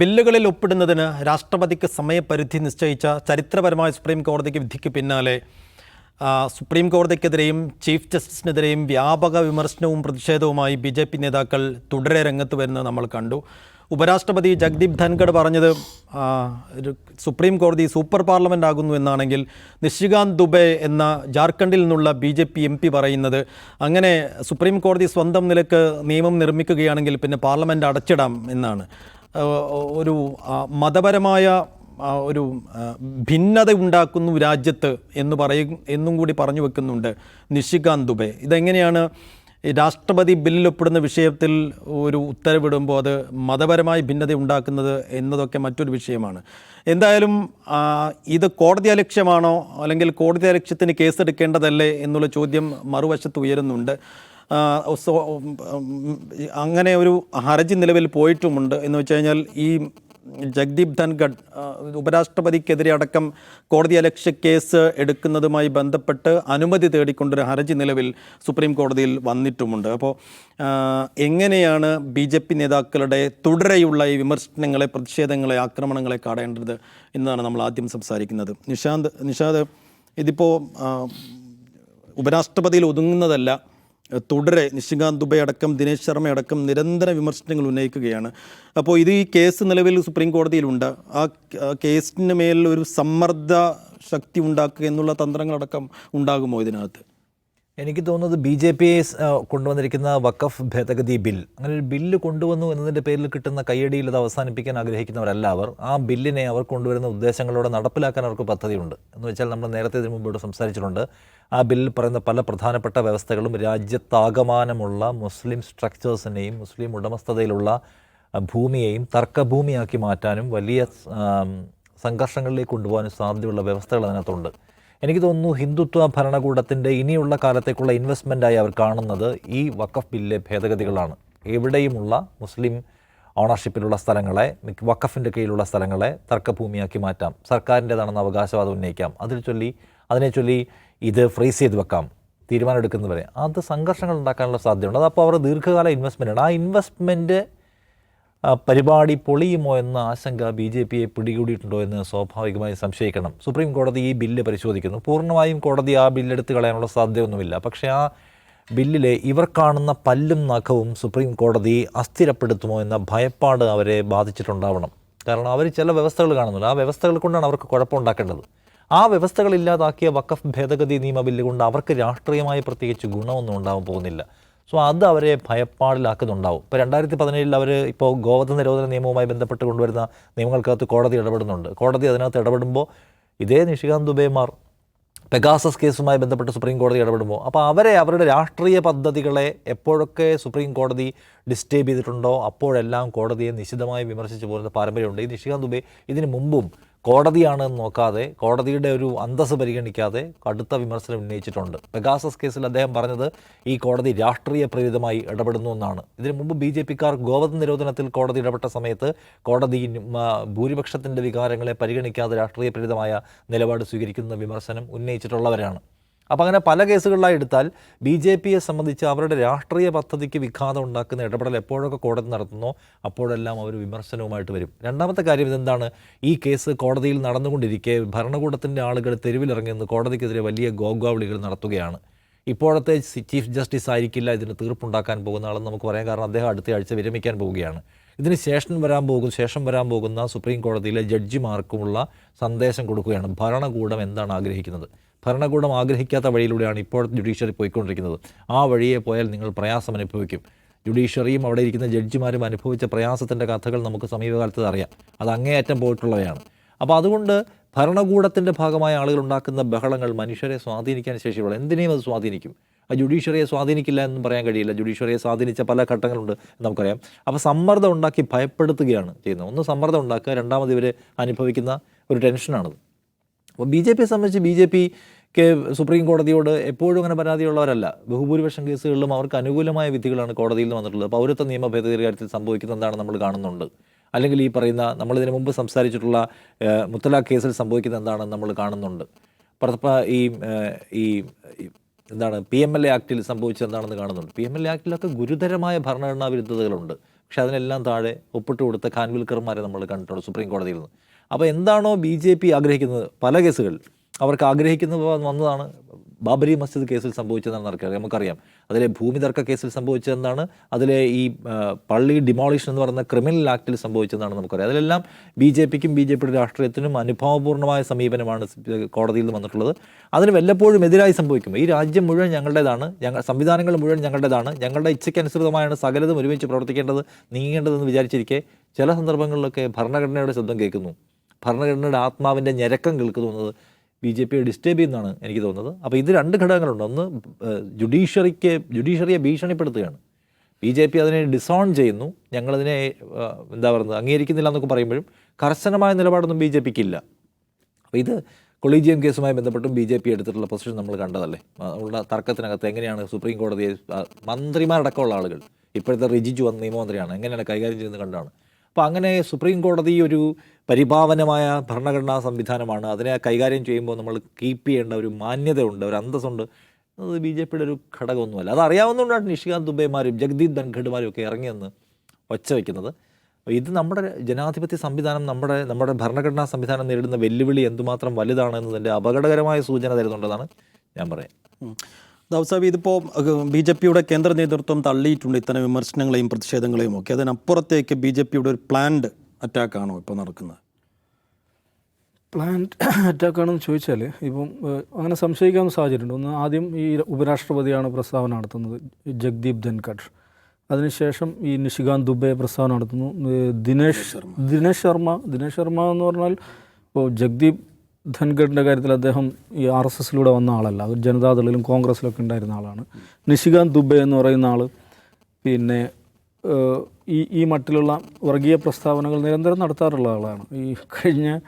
ബില്ലുകളിൽ ഒപ്പിടുന്നതിന് രാഷ്ട്രപതിക്ക് സമയപരിധി നിശ്ചയിച്ച ചരിത്രപരമായ സുപ്രീം കോടതിക്ക് വിധിക്ക് പിന്നാലെ സുപ്രീം കോടതിക്കെതിരെയും ചീഫ് ജസ്റ്റിസിനെതിരെയും വ്യാപക വിമർശനവും പ്രതിഷേധവുമായി ബി ജെ പി നേതാക്കൾ തുടരെ രംഗത്ത് വരുന്നത് നമ്മൾ കണ്ടു. ഉപരാഷ്ട്രപതി ജഗ്ദീപ് ധൻഖഡ് പറഞ്ഞത് സുപ്രീം കോടതി സൂപ്പർ പാർലമെന്റ് ആകുന്നു എന്നാണെങ്കിൽ നിഷികാന്ത് ദുബെ എന്ന ജാർഖണ്ഡിൽ നിന്നുള്ള B J P M P പറയുന്നത് അങ്ങനെ സുപ്രീം കോടതി സ്വന്തം നിലയ്ക്ക് നിയമം നിർമ്മിക്കുകയാണെങ്കിൽ പിന്നെ പാർലമെന്റ് അടച്ചിടാം എന്നാണ്. ഒരു മതപരമായ ഒരു ഭിന്നത ഉണ്ടാക്കുന്നു രാജ്യത്ത് എന്ന് പറയും എന്നും കൂടി പറഞ്ഞു വെക്കുന്നുണ്ട് നിഷികാന്ത് ദുബെ. ഇതെങ്ങനെയാണ് രാഷ്ട്രപതി ബില്ലിൽ ഒപ്പിടുന്ന വിഷയത്തിൽ ഒരു ഉത്തരവിടുമ്പോൾ അത് മതപരമായി ഭിന്നത ഉണ്ടാക്കുന്നത് എന്നതൊക്കെ മറ്റൊരു വിഷയമാണ്. എന്തായാലും ഇത് കോടതി അലക്ഷ്യമാണോ അല്ലെങ്കിൽ കോടതി അലക്ഷ്യത്തിന് കേസെടുക്കേണ്ടതല്ലേ എന്നുള്ള ചോദ്യം മറുവശത്ത് ഉയരുന്നുണ്ട്. അങ്ങനെ ഒരു ഹർജി നിലവിൽ പോയിട്ടുമുണ്ട് എന്ന് വെച്ച് കഴിഞ്ഞാൽ ഈ ജഗ്ദീപ് ധൻഖഡ് ആ, ഉപരാഷ്ട്രപതിക്കെതിരെ അടക്കം കോടതി അലക്ഷ്യ കേസ് എടുക്കുന്നതുമായി ബന്ധപ്പെട്ട് അനുമതി തേടിക്കൊണ്ടൊരു ഹർജി നിലവിൽ സുപ്രീം കോടതിയിൽ വന്നിട്ടുമുണ്ട്. അപ്പോൾ എങ്ങനെയാണ് ബി ജെ പി നേതാക്കളുടെ തുടരെയുള്ള ഈ വിമർശനങ്ങളെ പ്രതിഷേധങ്ങളെ ആക്രമണങ്ങളെ കാണേണ്ടത് എന്നാണ് നമ്മൾ ആദ്യം സംസാരിക്കുന്നത്. നിഷാന്ത് നിഷാദ് ഇതിപ്പോൾ ഉപരാഷ്ട്രപതിയിൽ ഒതുങ്ങുന്നതല്ല തുടരെ നിശികാന്ത് ദുബെ അടക്കം ദിനേശ് ശർമ്മ അടക്കം നിരന്തര വിമർശനങ്ങൾ ഉന്നയിക്കുകയാണ്. അപ്പോൾ ഇത് ഈ കേസ് നിലവിൽ സുപ്രീം കോടതിയിലുണ്ട്. ആ കേസിന് മേൽ ഒരു സമ്മർദ്ദ ശക്തി ഉണ്ടാക്കുക എന്നുള്ള തന്ത്രങ്ങളടക്കം ഉണ്ടാകുമോ ഇതിനകത്ത്? എനിക്ക് തോന്നുന്നത് ബി ജെ പി കൊണ്ടുവന്നിരിക്കുന്ന വഖഫ് ഭേദഗതി ബിൽ. അങ്ങനെ ഒരു ബില്ല് കൊണ്ടുവന്നു എന്നതിന്റെ പേരിൽ കിട്ടുന്ന കയ്യടിയിൽ അത് അവസാനിപ്പിക്കാൻ ആഗ്രഹിക്കുന്നവരല്ല അവർ. ആ ബില്ലിനെ അവർ കൊണ്ടുവരുന്ന ഉദ്ദേശങ്ങളോടെ നടപ്പിലാക്കാൻ അവർക്ക് പദ്ധതിയുണ്ട്. എന്ന് വെച്ചാൽ നമ്മൾ നേരത്തെ ഇതിനു മുമ്പ് ഇവിടെ സംസാരിച്ചിട്ടുണ്ട്. ആ ബില്ലിൽ പറയുന്ന പല പ്രധാനപ്പെട്ട വ്യവസ്ഥകളും രാജ്യത്താകമാനമുള്ള മുസ്ലിം സ്ട്രക്ചേഴ്സിനെയും മുസ്ലിം ഉടമസ്ഥതയിലുള്ള ഭൂമിയെയും തർക്കഭൂമിയാക്കി മാറ്റാനും വലിയ സംഘർഷങ്ങളിലേക്ക് കൊണ്ടുപോകാനും സാധ്യതയുള്ള വ്യവസ്ഥകൾ അതിനകത്തുണ്ട്. എനിക്ക് തോന്നുന്നു ഹിന്ദുത്വ ഭരണകൂടത്തിന്റെ ഇനിയുള്ള കാലത്തേക്കുള്ള ഇൻവെസ്റ്റ്മെന്റായി അവർ കാണുന്നത് ഈ വക്കഫ് ബില്ലിലെ ഭേദഗതികളാണ്. എവിടെയുമുള്ള മുസ്ലിം ഓണർഷിപ്പിലുള്ള സ്ഥലങ്ങളെ വക്കഫിന്റെ കീഴിലുള്ള സ്ഥലങ്ങളെ തർക്കഭൂമിയാക്കി മാറ്റാം. സർക്കാരിന്റേതാണെന്ന് അവകാശവാദം ഉന്നയിക്കാം. അതിൽ ചൊല്ലി അതിനെ ചൊല്ലി ഇത് ഫ്രീസ് ചെയ്ത് വെക്കാം. തീരുമാനമെടുക്കുന്നവരെ. അത് സംഘർഷങ്ങൾ ഉണ്ടാക്കാനുള്ള സാധ്യതയുണ്ട്. അതപ്പോൾ അവർ ദീർഘകാല ഇൻവെസ്റ്റ്മെന്റാണ് ആ ഇൻവെസ്റ്റ്മെന്റ് പരിപാടി പൊളിയുമോ എന്ന ആശങ്ക ബി ജെ പിയെ പിടികൂടിയിട്ടുണ്ടോ എന്ന് സ്വാഭാവികമായി സംശയിക്കണം. സുപ്രീം കോടതി ഈ ബില്ല് പരിശോധിക്കുന്നു. പൂർണമായും കോടതി ആ ബില്ലെടുത്ത് കളയാനുള്ള സാധ്യതയൊന്നുമില്ല. പക്ഷേ ആ ബില്ലിലെ ഇവർ കാണുന്ന പല്ലും നഖവും സുപ്രീം കോടതി അസ്ഥിരപ്പെടുത്തുമോ എന്ന ഭയപ്പാട് അവരെ ബാധിച്ചിട്ടുണ്ടാവണം. കാരണം അവർ ചില വ്യവസ്ഥകൾ കാണുന്നില്ല ആ വ്യവസ്ഥകൾ കൊണ്ടാണ് അവർക്ക് കുഴപ്പമുണ്ടാക്കേണ്ടത്. ആ വ്യവസ്ഥകൾ ഇല്ലാതാക്കിയ വഖഫ് ഭേദഗതി നിയമ ബില്ല് കൊണ്ട് അവർക്ക് രാഷ്ട്രീയമായി പ്രത്യേകിച്ച് ഗുണമൊന്നും ഉണ്ടാവാൻ പോകുന്നില്ല. സോ അത് അവരെ ഭയപ്പാടിലാക്കുന്നുണ്ടാവും. ഇപ്പോൾ രണ്ടായിരത്തി പതിനേഴിൽ അവർ ഇപ്പോൾ ഗോവധ നിരോധന നിയമവുമായി ബന്ധപ്പെട്ട് കൊണ്ടുവരുന്ന നിയമങ്ങൾക്കകത്ത് കോടതി ഇടപെടുന്നുണ്ട്. കോടതി അതിനകത്ത് ഇടപെടുമ്പോൾ ഇതേ നിഷികാന്ത് ദുബേമാർ പെഗാസസ് കേസുമായി ബന്ധപ്പെട്ട് സുപ്രീം കോടതി ഇടപെടുമ്പോൾ അപ്പോൾ അവരെ അവരുടെ രാഷ്ട്രീയ പദ്ധതികളെ എപ്പോഴൊക്കെ സുപ്രീം കോടതി ഡിസ്റ്റേബ് ചെയ്തിട്ടുണ്ടോ അപ്പോഴെല്ലാം കോടതിയെ നിശിതമായി വിമർശിച്ചു പോകുന്ന പാരമ്പര്യമുണ്ട്. ഈ നിഷികാന്ത് ദുബെ ഇതിനു മുമ്പും കോടതിയാണ് നോക്കാതെ കോടതിയുടെ ഒരു അന്തസ് പരിഗണിക്കാതെ കടുത്ത വിമർശനം ഉന്നയിച്ചിട്ടുണ്ട്. പെഗാസസ് കേസിൽ അദ്ദേഹം പറഞ്ഞത് ഈ കോടതി രാഷ്ട്രീയ പ്രേരിതമായി ഇടപെടുന്നു എന്നാണ്. ഇതിനു മുമ്പ് ബി ജെ പിക്കാർ ഗോവധ നിരോധനത്തിൽ കോടതി ഇടപെട്ട സമയത്ത് കോടതി ഭൂരിപക്ഷത്തിന്റെ വികാരങ്ങളെ പരിഗണിക്കാതെ രാഷ്ട്രീയ പ്രേരിതമായ നിലപാട് സ്വീകരിക്കുന്ന വിമർശനം ഉന്നയിച്ചിട്ടുള്ളവരാണ്. അപ്പോൾ അങ്ങനെ പല കേസുകളിലായി എടുത്താൽ ബി ജെ പിയെ സംബന്ധിച്ച് അവരുടെ രാഷ്ട്രീയ പദ്ധതിക്ക് വിഘാതം ഉണ്ടാക്കുന്ന ഇടപെടൽ എപ്പോഴൊക്കെ കോടതി നടത്തുന്നോ അപ്പോഴെല്ലാം അവർ വിമർശനവുമായിട്ട് വരും. രണ്ടാമത്തെ കാര്യം ഇതെന്താണ്? ഈ കേസ് കോടതിയിൽ നടന്നുകൊണ്ടിരിക്കെ ഭരണകൂടത്തിന്റെ ആളുകൾ തെരുവിലിറങ്ങി നിന്ന് കോടതിക്കെതിരെ വലിയ ഗോഗാവിളികൾ നടത്തുകയാണ്. ഇപ്പോഴത്തെ ചീഫ് ജസ്റ്റിസ് ആയിരിക്കില്ല ഇതിന് തീർപ്പുണ്ടാക്കാൻ പോകുന്ന ആളെന്ന് നമുക്ക് പറയാം കാരണം അദ്ദേഹം അടുത്ത ആഴ്ച വിരമിക്കാൻ പോവുകയാണ്. ഇതിന് ശേഷം വരാൻ പോകുന്ന ശേഷം വരാൻ പോകുന്ന സുപ്രീം കോടതിയിലെ ജഡ്ജിമാർക്കുമുള്ള സന്ദേശം കൊടുക്കുകയാണ്. ഭരണകൂടം എന്താണ് ആഗ്രഹിക്കുന്നത്? ഭരണകൂടം ആഗ്രഹിക്കാത്ത വഴിയിലൂടെയാണ് ഇപ്പോഴത്തെ ജുഡീഷ്യറി പോയിക്കൊണ്ടിരിക്കുന്നത്. ആ വഴിയെ പോയാൽ നിങ്ങൾ പ്രയാസം അനുഭവിക്കും. ജുഡീഷ്യറിയും അവിടെ ഇരിക്കുന്ന ജഡ്ജിമാരും അനുഭവിച്ച പ്രയാസത്തിന്റെ കഥകൾ നമുക്ക് സമീപകാലത്ത് അറിയാം. അത് അങ്ങേയറ്റം പോയിട്ടുള്ളവയാണ്. അപ്പോൾ അതുകൊണ്ട് ഭരണകൂടത്തിന്റെ ഭാഗമായ ആളുകൾ ഉണ്ടാക്കുന്ന ബഹളങ്ങൾ മനുഷ്യരെ സ്വാധീനിക്കാൻ ശേഷിയുള്ള എന്തിനേയും അത് സ്വാധീനിക്കും? ആ ജുഡീഷ്യറിയെ സ്വാധീനിക്കില്ല എന്നും പറയാൻ കഴിയില്ല. ജുഡീഷ്യറിയെ സ്വാധീനിച്ച പല ഘട്ടങ്ങളുണ്ട് നമുക്കറിയാം. അപ്പോൾ സമ്മർദ്ദം ഉണ്ടാക്കി ഭയപ്പെടുത്തുകയാണ് ചെയ്യുന്നത്. ഒന്ന് സമ്മർദ്ദം ഉണ്ടാക്കുക രണ്ടാമത് ഇവർ അനുഭവിക്കുന്ന ഒരു ടെൻഷനാണത്. അപ്പോൾ ബി ജെ പിയെ സംബന്ധിച്ച് ബി ജെ പിക്ക് സുപ്രീം കോടതിയോട് എപ്പോഴും അങ്ങനെ പരാതിയുള്ളവരല്ല. ബഹുഭൂരിപക്ഷം കേസുകളിലും അവർക്ക് അനുകൂലമായ വിധികളാണ് കോടതിയിൽ നിന്ന് വന്നിട്ടുള്ളത്. പൗരത്വ നിയമ ഭേദഗതി കാര്യത്തിൽ സംഭവിക്കുന്നത് എന്താണ് നമ്മൾ കാണുന്നുണ്ട്? അല്ലെങ്കിൽ ഈ പറയുന്ന നമ്മളിതിനു മുമ്പ് സംസാരിച്ചിട്ടുള്ള മുത്തലാഖ് കേസിൽ സംഭവിക്കുന്നത് എന്താണെന്ന് നമ്മൾ കാണുന്നുണ്ട്. ഈ ഈ എന്താണ് പി എം എൽ എ ആക്ടിൽ സംഭവിച്ചത് എന്താണെന്ന് കാണുന്നുണ്ട്. പി എം എൽ എ ആക്ടിലൊക്കെ ഗുരുതരമായ ഭരണഘടനാ വിരുദ്ധതകളുണ്ട്. പക്ഷേ അതിനെല്ലാം താഴെ ഒപ്പിട്ട് കൊടുത്ത ഖാൻവിൽക്കർമാരെ നമ്മൾ കണ്ടിട്ടുണ്ട് സുപ്രീം കോടതിയിൽ നിന്ന്. അപ്പോൾ എന്താണോ ബി ജെ പി ആഗ്രഹിക്കുന്നത്? പല കേസുകൾ. അവർക്ക് ആഗ്രഹിക്കുന്ന വന്നതാണ് ബാബരി മസ്ജിദ് കേസിൽ സംഭവിച്ചതെന്നാണ് നടക്കുക നമുക്കറിയാം. അതിലെ ഭൂമി തർക്ക കേസിൽ സംഭവിച്ചതെന്നാണ്. അതിലെ ഈ പള്ളി ഡിമോളിഷൻ എന്ന് പറയുന്ന ക്രിമിനൽ ആക്ടിൽ സംഭവിച്ചതെന്നാണ് നമുക്കറിയാം. അതിലെല്ലാം ബി ജെ പിക്കും ബി ജെ പിയുടെ രാഷ്ട്രീയത്തിനും അനുഭവപൂർണമായ സമീപനമാണ് കോടതിയിൽ നിന്ന് വന്നിട്ടുള്ളത്. അതിന് വല്ലപ്പോഴും എതിരായി സംഭവിക്കും. ഈ രാജ്യം മുഴുവൻ ഞങ്ങളുടേതാണ്. ഞങ്ങൾ സംവിധാനങ്ങൾ മുഴുവൻ ഞങ്ങളുടേതാണ്. ഞങ്ങളുടെ ഇച്ഛയ്ക്കനുസൃതമായാണ് സകലതും ഒരുമിച്ച് പ്രവർത്തിക്കേണ്ടത് നീങ്ങേണ്ടതെന്ന് വിചാരിച്ചിരിക്കെ ചില സന്ദർഭങ്ങളിലൊക്കെ ഭരണഘടനയുടെ ശബ്ദം കേൾക്കുന്നു. ഭരണഘടനയുടെ ആത്മാവിന്റെ ഞരക്കം കേൾക്കുന്നത് ബി ജെ പിയെ ഡിസ്റ്റേബ് ചെയ്യുന്നതാണ് എനിക്ക് തോന്നുന്നത്. അപ്പോൾ ഇത് രണ്ട് ഘടകങ്ങളുണ്ട്. ഒന്ന് ജുഡീഷ്യറിക്ക് ജുഡീഷ്യറിയെ ഭീഷണിപ്പെടുത്തുകയാണ്. ബി ജെ പി അതിനെ ഡിസോൺ ചെയ്യുന്നു. ഞങ്ങളതിനെ എന്താ പറയുന്നത് അംഗീകരിക്കുന്നില്ല എന്നൊക്കെ പറയുമ്പോഴും കർശനമായ നിലപാടൊന്നും ബി ജെ പിക്ക് ഇല്ല അപ്പോൾ ഇത് കൊളീജിയം കേസുമായി ബന്ധപ്പെട്ടും ബി ജെ പി എടുത്തിട്ടുള്ള പൊസിഷൻ നമ്മൾ കണ്ടതല്ലേ? ഉള്ള തർക്കത്തിനകത്ത് എങ്ങനെയാണ് സുപ്രീം കോടതിയെ മന്ത്രിമാരടക്കമുള്ള ആളുകൾ ഇപ്പോഴത്തെ റിജിജു വന്ന നിയമമന്ത്രിയാണ് എങ്ങനെയാണ് കൈകാര്യം ചെയ്യുന്നത് കണ്ടാണ്. അപ്പോൾ അങ്ങനെ സുപ്രീം കോടതി ഒരു പരിപാവനമായ ഭരണഘടനാ സംവിധാനമാണ്. അതിനെ കൈകാര്യം ചെയ്യുമ്പോൾ നമ്മൾ കീപ്പ് ചെയ്യേണ്ട ഒരു മാന്യതയുണ്ട് ഒരു അന്തസ്സുണ്ട്. അത് ബി ജെ പിയുടെ ഒരു ഘടകമൊന്നുമല്ല. അത് അറിയാവുന്നതുകൊണ്ടാണ് നിഷികാന്ത് ദുബൈമാരും ജഗദീപ് ധൻഖഡുമാരും ഒക്കെ ഇറങ്ങിയെന്ന് ഒച്ച വയ്ക്കുന്നത് ഇത് നമ്മുടെ ജനാധിപത്യ സംവിധാനം നമ്മുടെ നമ്മുടെ ഭരണഘടനാ സംവിധാനം നേരിടുന്ന വെല്ലുവിളി എന്തുമാത്രം വലുതാണ് എന്നതിന്റെ അപകടകരമായ സൂചന തരുന്നുണ്ടെന്നാണ് ഞാൻ പറയാം ദൗസാബി ഇതിപ്പോൾ ബി ജെ പിയുടെ കേന്ദ്ര നേതൃത്വം തള്ളിയിട്ടുണ്ട് ഇത്തരം വിമർശനങ്ങളെയും പ്രതിഷേധങ്ങളെയും ഒക്കെ. അതിനപ്പുറത്തേക്ക് ബി ജെ പിയുടെ ഒരു പ്ലാൻഡ് അറ്റാക്കാണോ ഇപ്പോൾ നടക്കുന്നത്? പ്ലാന്റ് അറ്റാക്കാണെന്ന് ചോദിച്ചാൽ ഇപ്പം അങ്ങനെ സംശയിക്കാവുന്ന സാഹചര്യമുണ്ട്. ഒന്ന് ആദ്യം ഈ ഉപരാഷ്ട്രപതിയാണ് പ്രസ്താവന നടത്തുന്നത് ജഗ്ദീപ് ധൻഖഡ്. അതിനുശേഷം ഈ നിഷികാന്ത് ദുബെ പ്രസ്താവന നടത്തുന്നു. ദിനേശ് ദിനേശ് ദിനേശ് ശർമ്മ. ദിനേശ് ശർമ്മ എന്ന് പറഞ്ഞാൽ ഇപ്പോൾ ജഗ്ദീപ് ധൻഖഡിന്റെ കാര്യത്തിൽ അദ്ദേഹം ഈ ആർ എസ് എസിലൂടെ വന്ന ആളല്ല. ജനതാദളിലും കോൺഗ്രസ്സിലൊക്കെ ഉണ്ടായിരുന്ന ആളാണ്. നിഷികാന്ത് ദുബെ എന്ന് പറയുന്ന ആൾ പിന്നെ ഈ ഈ മട്ടിലുള്ള വർഗീയ പ്രസ്താവനകൾ നിരന്തരം നടത്താറുള്ള ആളാണ്. ഈ കഴിഞ്ഞ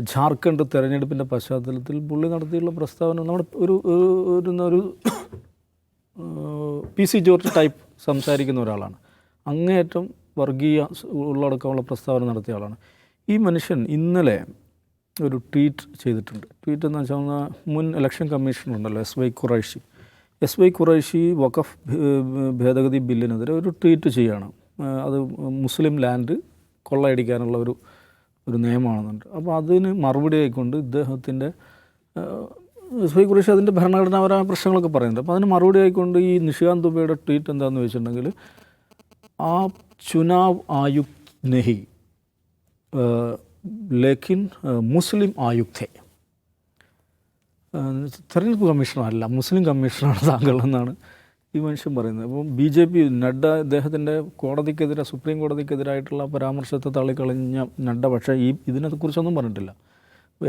ജാർഖണ്ഡ് തെരഞ്ഞെടുപ്പിന്റെ പശ്ചാത്തലത്തിൽ പുള്ളി നടത്തിയുള്ള പ്രസ്താവന നമ്മുടെ ഒരു ഒരു- ഒരു പി സി ജോർജ് ടൈപ്പ് സംസാരിക്കുന്ന ഒരാളാണ്. അങ്ങേയറ്റം വർഗീയ ഉള്ളടക്കമുള്ള പ്രസ്താവന നടത്തിയ ആളാണ്. ഈ മനുഷ്യൻ ഇന്നലെ ഒരു ട്വീറ്റ് ചെയ്തിട്ടുണ്ട്. ട്വീറ്റ് എന്ന് വെച്ചാൽ മുൻ ഇലക്ഷൻ കമ്മീഷണർ ഉണ്ടല്ലോ S Y Quraishi. S Y Quraishi വഖഫ് ഭേദഗതി ബില്ലിനെതിരെ ഒരു ട്വീറ്റ് ചെയ്യുകയാണ് അത് മുസ്ലിം ലാൻഡ് കൊള്ളയടിക്കാനുള്ള ഒരു ഒരു നിയമമാണെന്നുണ്ട്. അപ്പോൾ അതിന് മറുപടി ആയിക്കൊണ്ട് ഇദ്ദേഹത്തിന്റെ എസ് വൈ ഖുറൈഷി അതിന്റെ ഭരണഘടനാപരമായ പ്രശ്നങ്ങളൊക്കെ പറയുന്നുണ്ട്. അപ്പോൾ അതിന് മറുപടി ആയിക്കൊണ്ട് ഈ നിഷികാന്ത് ദുബയുടെ ട്വീറ്റ് എന്താണെന്ന് വെച്ചിട്ടുണ്ടെങ്കിൽ ആ ചുനാവ് ആയുക് നെഹി ലേക്കിൻ മുസ്ലിം ആയുക്തേ തെരഞ്ഞെടുപ്പ് കമ്മീഷണറല്ല മുസ്ലിം കമ്മീഷണറാണ് താങ്കൾ എന്നാണ് ഈ മനുഷ്യൻ പറയുന്നത്. അപ്പം ബി ജെ പി നഡ്ഡ അദ്ദേഹത്തിന്റെ കോടതിക്കെതിരെ സുപ്രീം കോടതിക്കെതിരായിട്ടുള്ള പരാമർശത്തെ തള്ളിക്കളഞ്ഞ നഡ്ഡ പക്ഷേ ഈ ഇതിനെക്കുറിച്ചൊന്നും പറഞ്ഞിട്ടില്ല.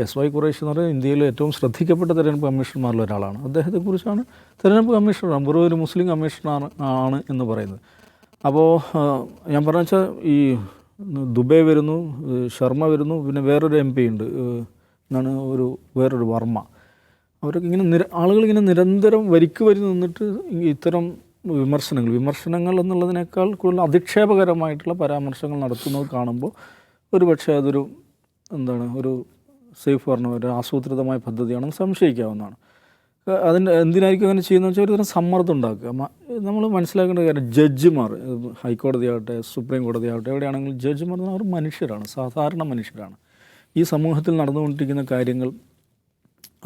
എസ് വൈ ഖുറേഷ് എന്ന് പറയുന്നത് ഇന്ത്യയിലെ ഏറ്റവും ശ്രദ്ധിക്കപ്പെട്ട തെരഞ്ഞെടുപ്പ് കമ്മീഷണർമാരിൽ ഒരാളാണ്. അദ്ദേഹത്തെക്കുറിച്ചാണ് തെരഞ്ഞെടുപ്പ് കമ്മീഷണർ വെറും ഒരു മുസ്ലിം കമ്മീഷണർ ആണ് എന്ന് പറയുന്നത്. അപ്പോൾ ഞാൻ പറഞ്ഞ വെച്ചാൽ ഈ ദുബൈ വരുന്നു ശർമ്മ വരുന്നു പിന്നെ വേറൊരു എം പി ഉണ്ട് എന്നാണ് ഒരു വേറൊരു വർമ്മ. അവരൊക്കെ ഇങ്ങനെ നിര ആളുകളിങ്ങനെ നിരന്തരം വരിക്ക് വരി നിന്നിട്ട് ഇത്തരം വിമർശനങ്ങൾ വിമർശനങ്ങൾ എന്നുള്ളതിനേക്കാൾ കൂടുതൽ അധിക്ഷേപകരമായിട്ടുള്ള പരാമർശങ്ങൾ നടത്തുന്നത് കാണുമ്പോൾ ഒരുപക്ഷെ അതൊരു എന്താണ് ഒരു സേഫ് പറഞ്ഞ ഒരു ആസൂത്രിതമായ പദ്ധതിയാണെന്ന് സംശയിക്കാവുന്നതാണ്. അതിന്റെ എന്തിനായിരിക്കും അങ്ങനെ ചെയ്യുന്നത് വെച്ചാൽ ഒരുതരം സമ്മർദ്ദം ഉണ്ടാക്കുക. നമ്മൾ മനസ്സിലാക്കേണ്ട കാര്യം ജഡ്ജിമാർ ഹൈക്കോടതിയാവട്ടെ സുപ്രീം കോടതി ആവട്ടെ എവിടെയാണെങ്കിലും ജഡ്ജിമാർ അവർ മനുഷ്യരാണ് സാധാരണ മനുഷ്യരാണ്. ഈ സമൂഹത്തിൽ നടന്നുകൊണ്ടിരിക്കുന്ന കാര്യങ്ങൾ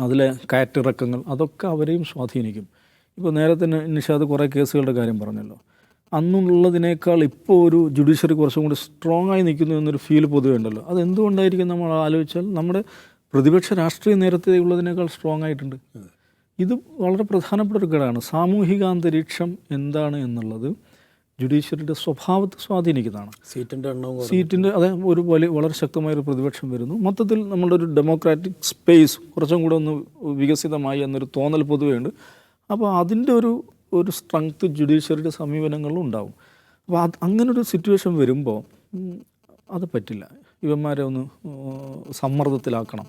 അതിലെ കയറ്റിറക്കങ്ങൾ അതൊക്കെ അവരെയും സ്വാധീനിക്കും. ഇപ്പോൾ നേരത്തെ നിഷാദ് കുറേ കേസുകളുടെ കാര്യം പറഞ്ഞല്ലോ. അന്നുള്ളതിനേക്കാൾ ഇപ്പോൾ ഒരു ജുഡീഷ്യറി കുറച്ചും കൂടി സ്ട്രോങ് ആയി നിൽക്കുന്നു എന്നൊരു ഫീൽ പൊതുവേ ഉണ്ടല്ലോ. അതെന്തുകൊണ്ടായിരിക്കും നമ്മൾ ആലോചിച്ചാൽ നമ്മുടെ പ്രതിപക്ഷ രാഷ്ട്രീയ നേരത്തെ ഉള്ളതിനേക്കാൾ സ്ട്രോങ് ആയിട്ടുണ്ട് ഇത് വളരെ പ്രധാനപ്പെട്ട ഒരു ഘടകമാണ്. സാമൂഹിക അന്തരീക്ഷം എന്താണ് എന്നുള്ളത് ജുഡീഷ്യറിയുടെ സ്വഭാവത്തെ സ്വാധീനിക്കുന്നതാണ്. സീറ്റിന്റെ എണ്ണവും. സീറ്റിന്റെ അതെ ഒരു വലിയ വളരെ ശക്തമായ ഒരു പ്രതിപക്ഷം വരുന്നു. മൊത്തത്തിൽ നമ്മുടെ ഒരു ഡെമോക്രാറ്റിക് സ്പേസ് കുറച്ചും കൂടെ ഒന്ന് വികസിതമായി എന്നൊരു തോന്നൽ പൊതുവേ ഉണ്ട്. അപ്പോൾ അതിന്റെ ഒരു ഒരു സ്ട്രെങ്ത് ജുഡീഷ്യറിയുടെ സമീപനങ്ങളിലും ഉണ്ടാവും. അപ്പോൾ അത് അങ്ങനൊരു സിറ്റുവേഷൻ വരുമ്പോൾ അത് പറ്റില്ല. ഇവന്മാരെ ഒന്ന് സമ്മർദ്ദത്തിലാക്കണം.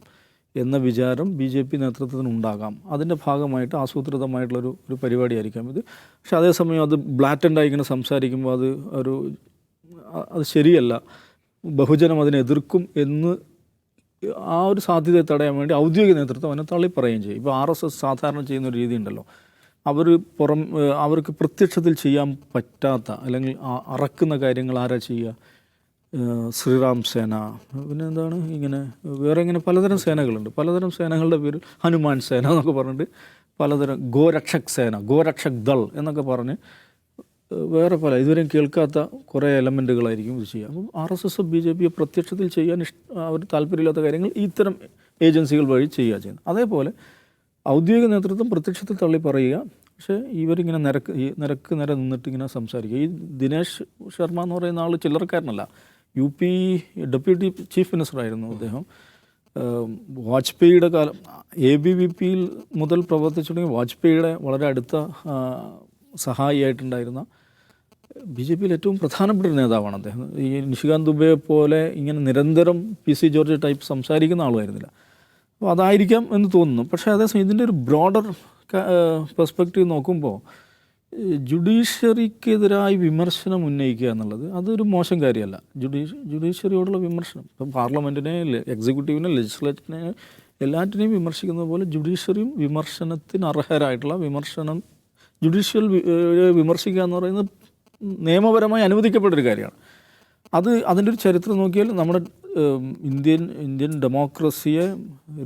എന്ന വിചാരം ബി ജെ പി നേതൃത്വത്തിന് ഉണ്ടാകാം. അതിന്റെ ഭാഗമായിട്ട് ആസൂത്രിതമായിട്ടുള്ളൊരു ഒരു പരിപാടിയായിരിക്കാം ഇത്. പക്ഷെ അതേസമയം അത് ബ്ലാറ്റന്റായി ഇങ്ങനെ സംസാരിക്കുമ്പോൾ അത് ഒരു അത് ശരിയല്ല. ബഹുജനം അതിനെ എതിർക്കും എന്ന് ആ ഒരു സാധ്യതയെ തടയാൻ വേണ്ടി ഔദ്യോഗിക നേതൃത്വം അതിനെ തള്ളിപ്പറയുകയും ചെയ്യും. ഇപ്പോൾ ആർ എസ് എസ് സാധാരണ ചെയ്യുന്ന ഒരു രീതി ഉണ്ടല്ലോ. അവർ പുറം അവർക്ക് പ്രത്യക്ഷത്തിൽ ചെയ്യാൻ പറ്റാത്ത അല്ലെങ്കിൽ അറക്കുന്ന കാര്യങ്ങൾ ആരാ ചെയ്യുക? ശ്രീറാം സേന. പിന്നെ എന്താണ് ഇങ്ങനെ വേറെ ഇങ്ങനെ പലതരം സേനകളുണ്ട്. പലതരം സേനകളുടെ പേര് ഹനുമാൻ സേന എന്നൊക്കെ പറഞ്ഞിട്ട് പലതരം ഗോരക്ഷക് സേന ഗോരക്ഷക് ദൾ എന്നൊക്കെ പറഞ്ഞ് വേറെ പല ഇതുവരെയും കേൾക്കാത്ത കുറേ എലമെന്റുകളായിരിക്കും ഇത് ചെയ്യുക. അപ്പം R S S B J പിയെ പ്രത്യക്ഷത്തിൽ ചെയ്യാൻ ഇഷ്ട അവർ താല്പര്യമില്ലാത്ത കാര്യങ്ങൾ ഇത്തരം ഏജൻസികൾ വഴി ചെയ്യുക ചെയ്യുന്നത്. അതേപോലെ ഔദ്യോഗിക നേതൃത്വം പ്രത്യക്ഷത്തിൽ തള്ളി പറയുക. പക്ഷേ ഇവരിങ്ങനെ നിരക്ക് നിരക്ക് നിര നിന്നിട്ട് ഇങ്ങനെ സംസാരിക്കുക. ഈ ദിനേശ് ശർമ്മ എന്ന് പറയുന്ന ആൾ ചില്ലറക്കാരനല്ല. U P deputy chief minister ആയിരുന്നു അദ്ദേഹം വാജ്പേയിയുടെ കാലം എ ബി വി പിയിൽ മുതൽ പ്രവർത്തിച്ചു തുടങ്ങി വാജ്പേയിയുടെ വളരെ അടുത്ത സഹായിയായിട്ടുണ്ടായിരുന്ന ബി ജെ പിയിൽ ഏറ്റവും പ്രധാനപ്പെട്ട ഒരു നേതാവാണ് അദ്ദേഹം. ഈ നിഷികാന്ത് ദുബയെ പോലെ ഇങ്ങനെ നിരന്തരം പി സി ജോർജ് ടൈപ്പ് സംസാരിക്കുന്ന ആളുമായിരുന്നില്ല. അപ്പോൾ അതായിരിക്കാം എന്ന് തോന്നുന്നു. പക്ഷേ അതേസമയം ഇതിന്റെ ഒരു ബ്രോഡർ പെർസ്പെക്റ്റീവ് നോക്കുമ്പോൾ ജുഡീഷ്യറിക്കെതിരായി വിമർശനം ഉന്നയിക്കുക എന്നുള്ളത് അതൊരു മോശം കാര്യമല്ല. ജുഡീഷ് ജുഡീഷ്യറിയോടുള്ള വിമർശനം. ഇപ്പം പാർലമെന്റിനെ എക്സിക്യൂട്ടീവിനെ ലെജിസ്ലേറ്റീവിനെ എല്ലാറ്റിനെയും വിമർശിക്കുന്നത് പോലെ ജുഡീഷ്യറിയും വിമർശനത്തിന് അർഹരായിട്ടുള്ള വിമർശനം ജുഡീഷ്യൽ വിമർശിക്കുക എന്ന് പറയുന്നത് നിയമപരമായി അനുവദിക്കപ്പെട്ടൊരു കാര്യമാണ്. അത് അതിന്റെ ഒരു ചരിത്രം നോക്കിയാൽ നമ്മുടെ ഇന്ത്യൻ ഇന്ത്യൻ ഡെമോക്രസിയെ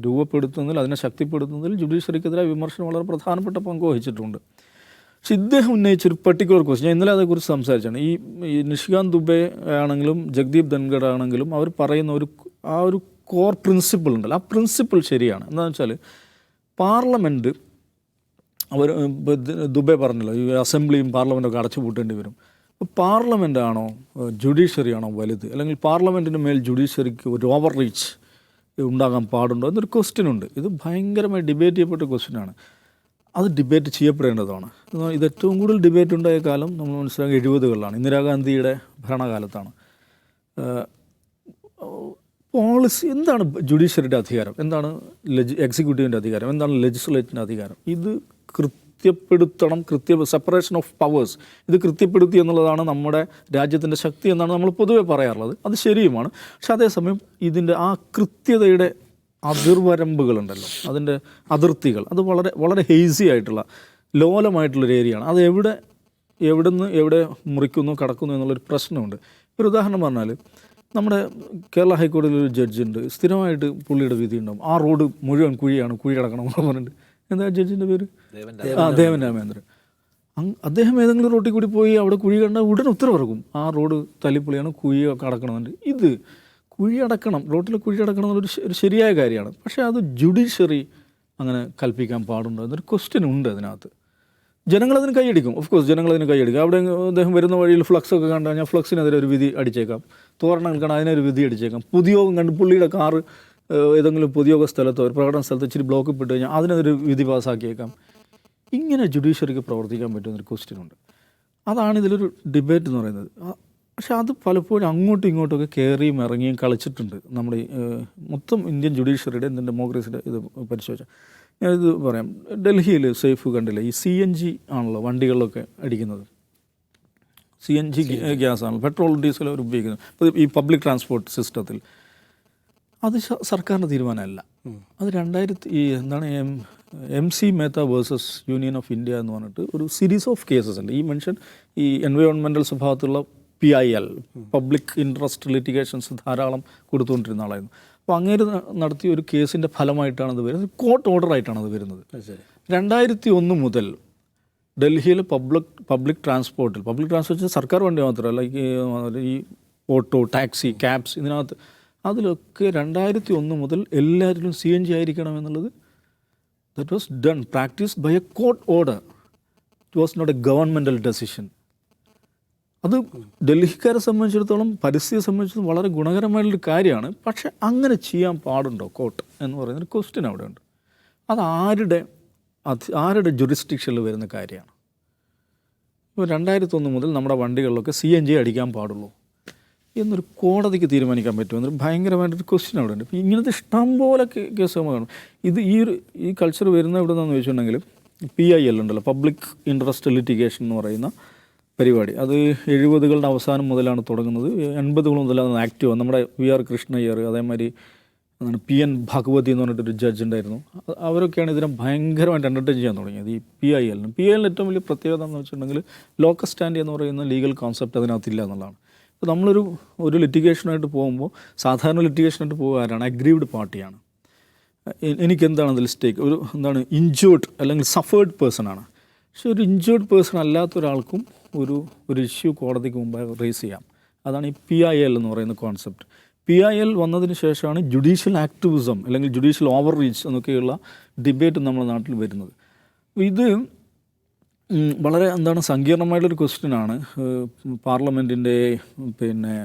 രൂപപ്പെടുത്തുന്നതിൽ അതിനെ ശക്തിപ്പെടുത്തുന്നതിൽ ജുഡീഷ്യറിക്കെതിരായ വിമർശനം വളരെ പ്രധാനപ്പെട്ട പങ്ക് വഹിച്ചിട്ടുണ്ട്. പക്ഷെ ഇദ്ദേഹം ഉന്നയിച്ചൊരു പെർട്ടിക്കുലർ ക്വസ്റ്റ്യൻ ഇന്നലെ അതേക്കുറിച്ച് സംസാരിച്ചാണ്. ഈ നിഷികാന്ത് ദുബെ ആണെങ്കിലും ജഗ്ദീപ് ധൻഗഡ് ആണെങ്കിലും അവർ പറയുന്ന ഒരു ആ ഒരു കോർ പ്രിൻസിപ്പിൾ ഉണ്ടല്ലോ. ആ പ്രിൻസിപ്പിൾ ശരിയാണ്. എന്താണെന്ന് വെച്ചാൽ പാർലമെന്റ് അവർ ദുബെ പറഞ്ഞല്ലോ ഈ അസംബ്ലിയും പാർലമെന്റൊക്കെ അടച്ചു പൂട്ടേണ്ടി വരും. അപ്പോൾ ജുഡീഷ്യറി ആണോ വലുത്? അല്ലെങ്കിൽ പാർലമെന്റിന് മേൽ ജുഡീഷ്യറിക്ക് ഒരു ഓവർ റീച്ച് ഉണ്ടാകാൻ പാടുണ്ടോ? എന്നൊരു ക്വസ്റ്റ്യൻ ഉണ്ട്. ഇത് ഭയങ്കരമായി ഡിബേറ്റ് ചെയ്യപ്പെട്ട ക്വസ്റ്റ്യനാണ് അത് ഡിബേറ്റ് ചെയ്യപ്പെടേണ്ടതാണ്. ഇത് ഏറ്റവും കൂടുതൽ ഡിബേറ്റ് ഉണ്ടായ കാലം നമ്മൾ മനസ്സിലാക്കുക എഴുപതുകളിലാണ്. ഇന്ദിരാഗാന്ധിയുടെ ഭരണകാലത്താണ്. പോളിസി എന്താണ് ജുഡീഷ്യറിയുടെ അധികാരം? എന്താണ് ലെജി എക്സിക്യൂട്ടീവിന്റെ അധികാരം? എന്താണ് ലെജിസ്ലേറ്റീവിന്റെ അധികാരം? ഇത് കൃത്യപ്പെടുത്തണം കൃത്യ സെപ്പറേഷൻ ഓഫ് പവേഴ്സ് ഇത് കൃത്യപ്പെടുത്തി എന്നുള്ളതാണ് നമ്മുടെ രാജ്യത്തിന്റെ ശക്തി എന്നാണ് നമ്മൾ പൊതുവെ പറയാറുള്ളത്. അത് ശരിയുമാണ്. പക്ഷെ അതേസമയം ഇതിന്റെ ആ കൃത്യതയുടെ അതിർവരമ്പുകളുണ്ടല്ലോ. അതിന്റെ അതിർത്തികൾ. അത് വളരെ വളരെ ഹെയ്സി ആയിട്ടുള്ള ലോലമായിട്ടുള്ളൊരു ഏരിയയാണ് അത് എവിടെ എവിടെ നിന്ന് എവിടെ മുറിക്കുന്നു കടക്കുന്നു എന്നുള്ളൊരു പ്രശ്നമുണ്ട്. ഒരു ഉദാഹരണം പറഞ്ഞാൽ നമ്മുടെ കേരള ഹൈക്കോടതിയിൽ ഒരു ജഡ്ജുണ്ട് സ്ഥിരമായിട്ട് പുള്ളിയുടെ വിധി ഉണ്ടാവും. ആ റോഡ് മുഴുവൻ കുഴിയാണ് കുഴി കിടക്കണം എന്ന് പറഞ്ഞിട്ട്. എന്താ ജഡ്ജിന്റെ പേര്? ആ ദേവൻ രാമേന്ദ്രൻ. അദ്ദേഹം ഏതെങ്കിലും റോട്ടിൽ കൂടി പോയി അവിടെ കുഴി കണ്ട ഉടൻ ഉത്തരവിറക്കും. ആ റോഡ് തല്ലിപ്പൊളിയാണ് കുഴി കടക്കണമെന്നുണ്ട് ഇത് കുഴി അടക്കണം റോട്ടിൽ കുഴി അടക്കണം എന്നുള്ളൊരു ഒരു ശരിയായ കാര്യമാണ്. പക്ഷേ അത് ജുഡീഷ്യറി അങ്ങനെ കൽപ്പിക്കാൻ പാടുണ്ടോ എന്നൊരു ക്വസ്റ്റ്യൻ ഉണ്ട് അതിനകത്ത്. ജനങ്ങളതിന് കൈയടിക്കും. ഓഫ് കോഴ്സ് ജനങ്ങളതിന് കൈയടിക്കും. അവിടെ അദ്ദേഹം വരുന്ന വഴിയിൽ ഫ്ലക്സ് ഒക്കെ കണ്ടു കഴിഞ്ഞാൽ ഫ്ലക്സിനെതിരെ ഒരു വിധി അടിച്ചേക്കാം. തോരണങ്ങൾ കണ്ടാൽ അതിനൊരു വിധി അടിച്ചേക്കാം. പുതിയോഗം കണ്ട് പുള്ളിയുടെ കാറ് ഏതെങ്കിലും പുതിയോഗ സ്ഥലത്തോ ഒരു പ്രകടന സ്ഥലത്തോ ഇച്ചിരി ബ്ലോക്ക് പെട്ട് കഴിഞ്ഞാൽ അതിനൊരു വിധി പാസ്സാക്കിയേക്കാം. ഇങ്ങനെ ജുഡീഷ്യറിക്ക് പ്രവർത്തിക്കാൻ പറ്റുന്നൊരു ക്വസ്റ്റ്യൻ ഉണ്ട്. അതാണ് ഇതിലൊരു ഡിബേറ്റ് എന്ന് പറയുന്നത്. പക്ഷെ അത് പലപ്പോഴും അങ്ങോട്ടും ഇങ്ങോട്ടുമൊക്കെ കയറിയും ഇറങ്ങിയും കളിച്ചിട്ടുണ്ട്. നമ്മുടെ മൊത്തം ഇന്ത്യൻ ജുഡീഷ്യറിയുടെ ഇന്ത്യൻ ഡെമോക്രസിയുടെ ഇത് പരിശോധിച്ചാൽ. ഞാനിത് പറയാം. ഡൽഹിയിൽ സേഫ് കണ്ടില്ല? ഈ സി എൻ ജി ആണല്ലോ വണ്ടികളിലൊക്കെ അടിക്കുന്നത്. സി എൻ ജി ഗ്യാസ് ആണ് പെട്രോൾ ഡീസൽ അവർ ഉപയോഗിക്കുന്നത്. ഈ പബ്ലിക് ട്രാൻസ്പോർട്ട് സിസ്റ്റത്തിൽ. അത് സർക്കാരിന്റെ തീരുമാനമല്ല. അത് രണ്ടായിരത്തി ഈ എന്താണ് M M C Mehta versus Union of India എന്ന് പറഞ്ഞിട്ട് ഒരു സീരീസ് ഓഫ് കേസസ് ഉണ്ട്. ഈ മനുഷ്യൻ ഈ എൻവയോൺമെന്റൽ സ്വഭാവത്തിലുള്ള P I L public interest litigations ധാരാളം കൊടുത്തുകൊണ്ടിരുന്ന ആളായിരുന്നു. അപ്പോൾ അങ്ങേര് നടത്തിയ ഒരു കേസിന്റെ ഫലമായിട്ടാണ് അത് വരുന്നത്. കോർട്ട് ഓർഡർ ആയിട്ടാണ് അത് വരുന്നത് രണ്ടായിരത്തി ഒന്ന് മുതൽ ഡൽഹിയിൽ പബ്ലിക് പബ്ലിക് ട്രാൻസ്പോർട്ടിൽ പബ്ലിക് ട്രാൻസ്പോർട്ട് സർക്കാർ വണ്ടി മാത്രമല്ല ഈ ഓട്ടോ ടാക്സി ക്യാബ്സ് ഇതിനകത്ത് അതിലൊക്കെ രണ്ടായിരത്തി ഒന്ന് മുതൽ എല്ലാവരിലും സി എൻ ജി ആയിരിക്കണം എന്നുള്ളത് that was done practice by a court order it was not a governmental decision അത് ഡൽഹിക്കാരെ സംബന്ധിച്ചിടത്തോളം പരിസ്ഥിതിയെ സംബന്ധിച്ചിടത്തോളം വളരെ ഗുണകരമായിട്ടുള്ളൊരു കാര്യമാണ്. പക്ഷേ അങ്ങനെ ചെയ്യാൻ പാടുണ്ടോ കോട്ട് എന്ന് പറയുന്നൊരു ക്വസ്റ്റ്യൻ അവിടെ ഉണ്ട് അത് ആരുടെ ആരുടെ ജുറിസ്ഡിക്ഷനിൽ വരുന്ന കാര്യമാണ്. ഇപ്പോൾ രണ്ടായിരത്തി ഒന്ന് മുതൽ നമ്മുടെ വണ്ടികളിലൊക്കെ സി എൻ ജി അടിക്കാൻ പാടുള്ളൂ എന്നൊരു കോടതിക്ക് തീരുമാനിക്കാൻ പറ്റുമോ എന്നൊരു ഭയങ്കരമായിട്ടൊരു ക്വസ്റ്റ്യൻ അവിടെ ഉണ്ട് ഇങ്ങനത്തെ ഇഷ്ടം പോലെ കേസ് കാണും. ഇത് ഈ ഒരു ഈ കൾച്ചർ വരുന്ന എവിടെ നിന്നാന്ന് ചോദിച്ചിട്ടുണ്ടെങ്കിൽ പി ഐ എൽ ഉണ്ടല്ലോ പബ്ലിക് ഇൻട്രസ്റ്റ് ലിറ്റിഗേഷൻ എന്ന് പറയുന്ന പരിപാടി. അത് എഴുപതുകളുടെ അവസാനം മുതലാണ് തുടങ്ങുന്നത്. എൺപതുകൾ മുതലാണ് ആക്റ്റീവ് നമ്മുടെ വി ആർ കൃഷ്ണയ്യർ അതേമാതിരി എന്താണ് പി എൻ ഭഗവതി എന്ന് പറഞ്ഞിട്ടൊരു ജഡ്ജ് ഉണ്ടായിരുന്നു. അവരൊക്കെയാണ് ഇതിനെ ഭയങ്കരമായിട്ട് എന്റർടൈൻ ചെയ്യാൻ തുടങ്ങിയത് ഈ പി ഐ എല്ലിന് പി ഐ എല്ലിന് ഏറ്റവും വലിയ പ്രത്യേകത എന്ന് വെച്ചിട്ടുണ്ടെങ്കിൽ ലോക്കൽ സ്റ്റാൻഡ് എന്ന് പറയുന്ന ലീഗൽ കോൺസെപ്റ്റ് അതിനകത്തില്ല എന്നുള്ളതാണ്. ഇപ്പോൾ നമ്മളൊരു ഒരു ലിറ്റിഗേഷനായിട്ട് പോകുമ്പോൾ സാധാരണ ലിറ്റിഗേഷനായിട്ട് പോകുക ആരാണ്? അഗ്രീവ്ഡ് പാർട്ടിയാണ്. എനിക്കെന്താണ് അതിൽ സ്റ്റേക്ക് ഒരു എന്താണ് ഇഞ്ചേർഡ് അല്ലെങ്കിൽ സഫേർഡ് പേഴ്സൺ ആണ്. പക്ഷെ ഒരു ഇഞ്ചേർഡ് പേഴ്സൺ അല്ലാത്ത ഒരാൾക്കും ഒരു ഒരു ഇഷ്യൂ കോടതിക്ക് മുമ്പ് റേസ് ചെയ്യാം. അതാണ് ഈ പി ഐ എൽ എന്ന് പറയുന്ന കോൺസെപ്റ്റ് പി ഐ എൽ വന്നതിന് ശേഷമാണ് ജുഡീഷ്യൽ ആക്ടിവിസം അല്ലെങ്കിൽ ജുഡീഷ്യൽ ഓവർ റീച്ച് എന്നൊക്കെയുള്ള ഡിബേറ്റ് നമ്മുടെ നാട്ടിൽ വരുന്നത്. ഇത് വളരെ എന്താണ് സങ്കീർണമായിട്ടുള്ളൊരു ക്വസ്റ്റ്യനാണ് പാർലമെന്റിന്റെ പിന്നെ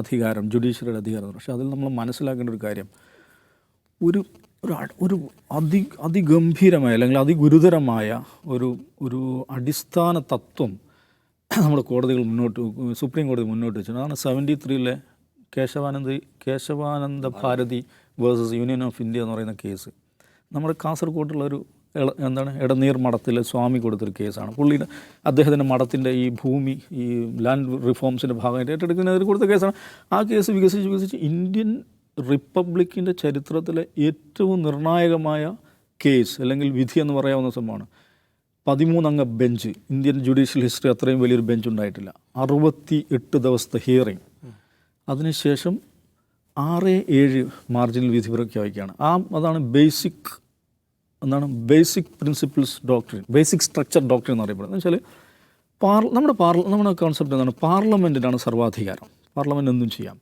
അധികാരം ജുഡീഷ്യറിയുടെ അധികാരം പക്ഷേ അതിൽ നമ്മൾ മനസ്സിലാക്കേണ്ട ഒരു കാര്യം. ഒരു ഒരു ഒരു അതി അതിഗംഭീരമായ അല്ലെങ്കിൽ അതിഗുരുതരമായ ഒരു ഒരു അടിസ്ഥാന തത്വം നമ്മുടെ കോടതികൾ മുന്നോട്ട് സുപ്രീം കോടതി മുന്നോട്ട് വെച്ചത് അതാണ് seventy ത്രീയിലെ Kesavananda Kesavananda Bharati versus Union of India എന്ന് പറയുന്ന കേസ്. നമ്മുടെ കാസർഗോട്ടുള്ള ഒരു എന്താണ് ഇടനീർ മഠത്തിൽ സ്വാമി കൊടുത്തൊരു കേസാണ്. പുള്ളിയുടെ അദ്ദേഹത്തിന്റെ മഠത്തിന്റെ ഈ ഭൂമി ഈ ലാൻഡ് റിഫോംസിന്റെ ഭാഗമായിട്ട് ഏറ്റെടുക്കുന്നതിന് കൊടുത്ത കേസാണ്. ആ കേസ് വികസിച്ച് വികസിച്ച് ഇന്ത്യൻ റിപ്പബ്ലിക്കിന്റെ ചരിത്രത്തിലെ ഏറ്റവും നിർണായകമായ കേസ് അല്ലെങ്കിൽ വിധി എന്ന് പറയാവുന്ന സംഭവമാണ്. പതിമൂന്നംഗ ബെഞ്ച് ഇന്ത്യൻ ജുഡീഷ്യൽ ഹിസ്റ്ററി അത്രയും വലിയൊരു ബെഞ്ച് ഉണ്ടായിട്ടില്ല അറുപത്തി എട്ട് ദിവസത്തെ ഹിയറിങ് അതിനുശേഷം ആറ് ഏഴ് മാർജിനൽ വിധി പ്രഖ്യാപിക്കുകയാണ് ആ അതാണ് ബേസിക് എന്താണ് basic principles doctrine basic structure doctrine എന്ന് അറിയപ്പെടുന്നത് എന്ന് വെച്ചാൽ പാർ നമ്മുടെ പാർ നമ്മുടെ കോൺസെപ്റ്റ് എന്താണ്? പാർലമെന്റിനാണ് സർവാധികാരം. പാർലമെന്റ് എന്തും ചെയ്യാം.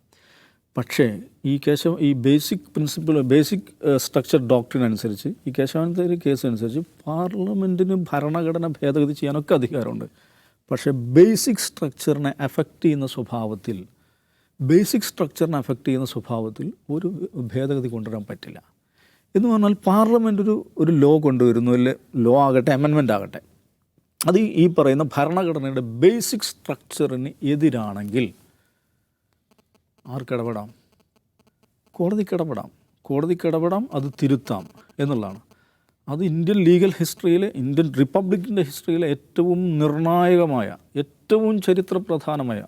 പക്ഷേ ഈ കേശവ ഈ basic principle basic structure doctrine അനുസരിച്ച് ഈ കേശവാനന്ദ കേസ് അനുസരിച്ച് പാർലമെന്റിന് ഭരണഘടന ഭേദഗതി ചെയ്യാനൊക്കെ അധികാരമുണ്ട്. പക്ഷേ ബേസിക് സ്ട്രക്ചറിനെ അഫക്റ്റ് ചെയ്യുന്ന സ്വഭാവത്തിൽ ബേസിക് സ്ട്രക്ചറിനെ അഫക്റ്റ് ചെയ്യുന്ന സ്വഭാവത്തിൽ ഒരു ഭേദഗതി കൊണ്ടുവരാൻ പറ്റില്ല. എന്ന് പറഞ്ഞാൽ പാർലമെന്റ് ഒരു ഒരു ലോ കൊണ്ടുവരുന്നു അല്ലെ ലോ ആകട്ടെ അമെൻമെന്റ് ആകട്ടെ. അത് ഈ പറയുന്ന ഭരണഘടനയുടെ ബേസിക് സ്ട്രക്ചറിന് എതിരാണെങ്കിൽ ആർക്കിടപെടാം? കോടതിക്ക് ഇടപെടാം കോടതിക്ക് ഇടപെടാം അത് തിരുത്താം എന്നുള്ളതാണ്. അത് ഇന്ത്യൻ ലീഗൽ ഹിസ്റ്ററിയിലെ ഇന്ത്യൻ റിപ്പബ്ലിക്കിന്റെ ഹിസ്റ്ററിയിലെ ഏറ്റവും നിർണായകമായ ഏറ്റവും ചരിത്രപ്രധാനമായ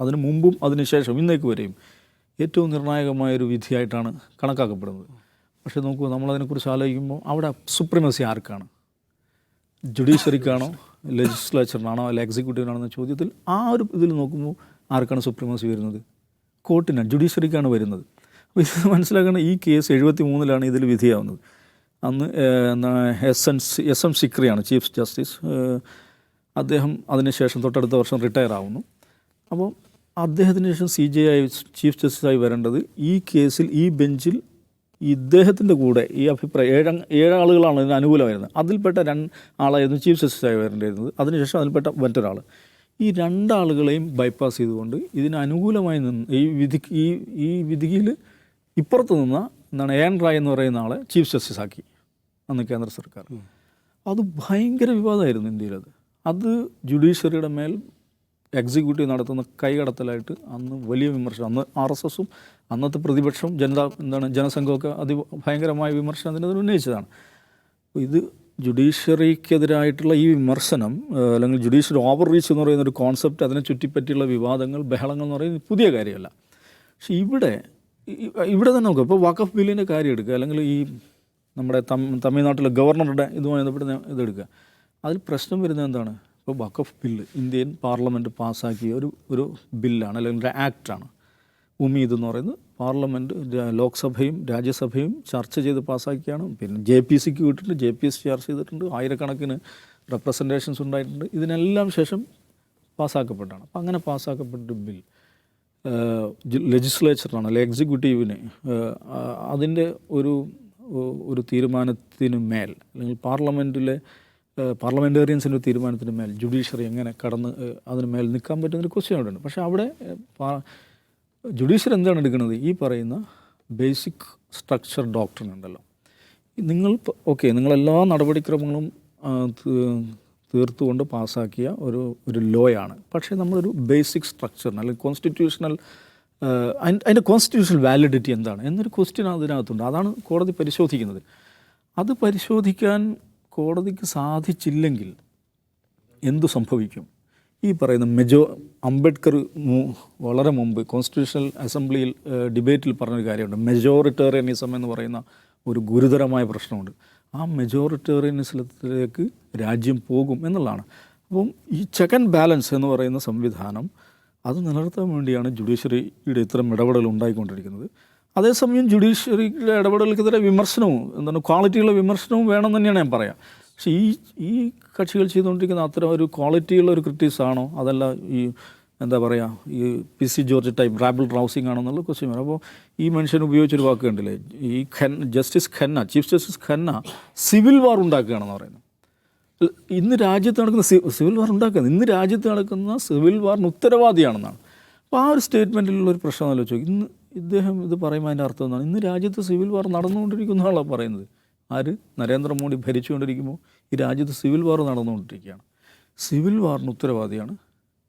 അതിന് മുമ്പും അതിനുശേഷം ഇന്നേക്ക് വരെയും ഏറ്റവും നിർണായകമായ ഒരു വിധിയായിട്ടാണ് കണക്കാക്കപ്പെടുന്നത്. പക്ഷേ നോക്കൂ നമ്മളതിനെക്കുറിച്ച് ആലോചിക്കുമ്പോൾ അവിടെ സുപ്രീമസി ആർക്കാണ്? ജുഡീഷ്യറിക്കാണോ ലെജിസ്ലേച്ചറിനാണോ അല്ല എക്സിക്യൂട്ടീവിനാണോ എന്ന ചോദ്യത്തിൽ ആ ഒരു ഇതിൽ നോക്കുമ്പോൾ ആർക്കാണ് സുപ്രീമസി വരുന്നത്? കോർട്ടിനാണ് ജുഡീഷ്യറിക്കാണ് വരുന്നത്. അപ്പോൾ ഇത് മനസ്സിലാക്കണം ഈ കേസ് എഴുപത്തി മൂന്നിലാണ് ഇതിൽ വിധിയാവുന്നത്. അന്ന് S N S M Sikri chief justice. അദ്ദേഹം അതിനുശേഷം തൊട്ടടുത്ത വർഷം റിട്ടയർ ആവുന്നു അപ്പോൾ അദ്ദേഹത്തിന് ശേഷം സി ജെ ആയി ചീഫ് ജസ്റ്റിസായി വരേണ്ടത് ഈ കേസിൽ ഈ ബെഞ്ചിൽ ഇദ്ദേഹത്തിന്റെ കൂടെ ഈ അഭിപ്രായം ഏഴ ഏഴാളുകളാണ് ഇതിന് അനുകൂലമായിരുന്നത്. അതിൽപ്പെട്ട രണ്ട് ആളായിരുന്നു ചീഫ് ജസ്റ്റിസായി വരേണ്ടിയിരുന്നത്. അതിനുശേഷം അതിൽപ്പെട്ട മറ്റൊരാൾ ഈ രണ്ടാളുകളെയും ബൈപ്പാസ് ചെയ്തുകൊണ്ട് ഇതിന് അനുകൂലമായി നിന്ന് ഈ വിധി ഈ ഈ വിധിയിൽ ഇപ്പുറത്ത് നിന്ന എന്താണ് എൻ റായ് എന്ന് പറയുന്ന ആളെ ചീഫ് ജസ്റ്റിസ് ആക്കി അന്ന് കേന്ദ്ര സർക്കാർ. അത് ഭയങ്കര വിവാദമായിരുന്നു ഇന്ത്യയിലത് അത്. ജുഡീഷ്യറിയുടെ മേൽ എക്സിക്യൂട്ടീവ് നടത്തുന്ന കൈകടത്തലായിട്ട് അന്ന് വലിയ വിമർശനം അന്ന് ആർ എസ് എസും അന്നത്തെ പ്രതിപക്ഷം ജനതാ എന്താണ് ജനസംഘമൊക്കെ അതി ഭയങ്കരമായ വിമർശനം അതിനെതിരെ ഉന്നയിച്ചതാണ്. അപ്പോൾ ഇത് ജുഡീഷ്യറിക്കെതിരായിട്ടുള്ള ഈ വിമർശനം അല്ലെങ്കിൽ ജുഡീഷ്യൽ ഓവർ റീച്ച് എന്ന് പറയുന്ന ഒരു കോൺസെപ്റ്റ് അതിനെ ചുറ്റിപ്പറ്റിയുള്ള വിവാദങ്ങൾ ബഹളങ്ങൾ എന്ന് പറയുന്നത് പുതിയ കാര്യമല്ല. പക്ഷേ ഇവിടെ ഇവിടെ തന്നെ നോക്കുക ഇപ്പോൾ വഖഫ് ബില്ലിന്റെ കാര്യം എടുക്കുക അല്ലെങ്കിൽ ഈ നമ്മുടെ തമിഴ്നാട്ടിലെ ഗവർണറുടെ ഇതുമായി ബന്ധപ്പെട്ട് ഇതെടുക്കുക അതിൽ പ്രശ്നം വരുന്നത് എന്താണ്? ഇപ്പോൾ വഖഫ് ബില്ല് ഇന്ത്യൻ പാർലമെന്റ് പാസ്സാക്കിയ ഒരു ഒരു ബില്ലാണ് അല്ലെങ്കിൽ ഒരു ആക്റ്റാണ്. ഉമീദ് എന്ന് പറയുന്നത് പാർലമെന്റ് ലോക്സഭയും രാജ്യസഭയും ചർച്ച ചെയ്ത് പാസ്സാക്കിയാണ്. പിന്നെ ജെ പി സിക്ക് വിട്ടിട്ട് ജെ പി എസ് ചർച്ച ചെയ്തിട്ടുണ്ട്. ആയിരക്കണക്കിന് റെപ്രസെന്റേഷൻസ് ഉണ്ടായിട്ടുണ്ട്. ഇതിനെല്ലാം ശേഷം പാസ്സാക്കപ്പെട്ടാണ് അപ്പം അങ്ങനെ പാസ്സാക്കപ്പെട്ട ബിൽ ലെജിസ്ലേച്ചറാണ് അല്ലെ എക്സിക്യൂട്ടീവിന് അതിന്റെ ഒരു ഒരു തീരുമാനത്തിന് മേൽ അല്ലെങ്കിൽ പാർലമെന്റിലെ പാർലമെന്റേറിയൻസിന്റെ തീരുമാനത്തിന് മേൽ ജുഡീഷ്യറി എങ്ങനെ കടന്ന് അതിന് മേൽ നിൽക്കാൻ പറ്റുന്നൊരു ക്വസ്റ്റ്യൻ അവിടെ ഉണ്ട്. പക്ഷേ അവിടെ ജുഡീഷ്യറി എന്താണ് എടുക്കുന്നത്? ഈ പറയുന്ന ബേസിക് സ്ട്രക്ചർ ഡോക്ടറിൻ ഉണ്ടല്ലോ. നിങ്ങൾ ഓക്കെ നിങ്ങളെല്ലാ നടപടിക്രമങ്ങളും തീർത്തുകൊണ്ട് പാസ്സാക്കിയ ഒരു ഒരു ലോയാണ്. പക്ഷേ നമ്മളൊരു ബേസിക് സ്ട്രക്ചറിന് അല്ലെങ്കിൽ കോൺസ്റ്റിറ്റ്യൂഷണൽ അതിന്റെ കോൺസ്റ്റിറ്റ്യൂഷണൽ വാലിഡിറ്റി എന്താണ്? എന്നൊരു ക്വസ്റ്റ്യൻ അതിനകത്തുണ്ട്. അതാണ് കോടതി പരിശോധിക്കുന്നത്. അത് പരിശോധിക്കാൻ കോടതിക്ക് സാധിച്ചില്ലെങ്കിൽ എന്തു സംഭവിക്കും? ഈ പറയുന്ന മെജോ അംബേദ്കർ വളരെ മുമ്പ് കോൺസ്റ്റിറ്റ്യൂഷണൽ അസംബ്ലിയിൽ ഡിബേറ്റിൽ പറഞ്ഞൊരു കാര്യമുണ്ട്. മെജോറിറ്റേറിയനിസം എന്ന് പറയുന്ന ഒരു ഗുരുതരമായ പ്രശ്നമുണ്ട്. ആ മെജോറിറ്റേറിയനിസത്തിലേക്ക് രാജ്യം പോകും എന്നുള്ളതാണ്. അപ്പം ഈ ചെക്ക് ആൻഡ് ബാലൻസ് എന്ന് പറയുന്ന സംവിധാനം അത് നിലനിർത്താൻ വേണ്ടിയാണ് ജുഡീഷ്യറിയുടെ ഇത്തരം ഇടപെടൽ ഉണ്ടായിക്കൊണ്ടിരിക്കുന്നത്. അതേസമയം ജുഡീഷ്യറിയുടെ ഇടപെടലുകൾക്കെതിരെ വിമർശനവും എന്താണ് ക്വാളിറ്റിയുള്ള വിമർശനവും വേണം തന്നെയാണ് ഞാൻ പറയാം. പക്ഷേ ഈ ഈ കക്ഷികൾ ചെയ്തുകൊണ്ടിരിക്കുന്ന അത്തരം ഒരു ക്വാളിറ്റിയുള്ള ഒരു ക്രിറ്റിക്സ് ആണോ അതല്ല ഈ എന്താ പറയുക ഈ P C George type rabble rousing ആണെന്നുള്ള ക്വസ്റ്റ്യൻ വരും. അപ്പോൾ ഈ മനുഷ്യൻ ഉപയോഗിച്ചൊരു വാക്ക് കണ്ടില്ലേ? ഈ Khan justice Khanna chief justice Khanna civil war ഉണ്ടാക്കുകയാണെന്ന് പറയുന്നത്. ഇന്ന് രാജ്യത്ത് നടക്കുന്ന സിവിൽ വാർ ഉണ്ടാക്കുന്നത്? ഇന്ന് രാജ്യത്ത് നടക്കുന്ന സിവിൽ വാറിന് ഉത്തരവാദിയാണെന്നാണ്. അപ്പോൾ ആ ഒരു സ്റ്റേറ്റ്മെന്റിലുള്ള ഒരു പ്രശ്നം ആലോചിച്ചു. ഇന്ന് ഇദ്ദേഹം ഇത് പറയുമ്പോൾ അതിന്റെ അർത്ഥം എന്താണ്? ഇന്ന് രാജ്യത്ത് സിവിൽ വാർ നടന്നുകൊണ്ടിരിക്കുന്ന ആളാണ് പറയുന്നത്. ആര് നരേന്ദ്രമോദി ഭരിച്ചുകൊണ്ടിരിക്കുമ്പോൾ ഈ രാജ്യത്ത് സിവിൽ വാർ നടന്നുകൊണ്ടിരിക്കുകയാണ്. സിവിൽ വാറിന് ഉത്തരവാദിയാണ്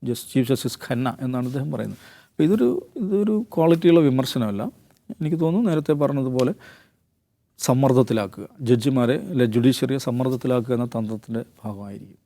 ജസ്റ്റ് ചീഫ് ജസ്റ്റിസ് ഖന്ന എന്നാണ് അദ്ദേഹം പറയുന്നത്. അപ്പോൾ ഇതൊരു ഇതൊരു ക്വാളിറ്റിയുള്ള വിമർശനമല്ല. എനിക്ക് തോന്നുന്നു നേരത്തെ പറഞ്ഞതുപോലെ സമ്മർദ്ദത്തിലാക്കുക. ജഡ്ജിമാരെ അല്ലെ ജുഡീഷ്യറിയെ സമ്മർദ്ദത്തിലാക്കുക എന്ന തന്ത്രത്തിന്റെ ഭാഗമായിരിക്കും.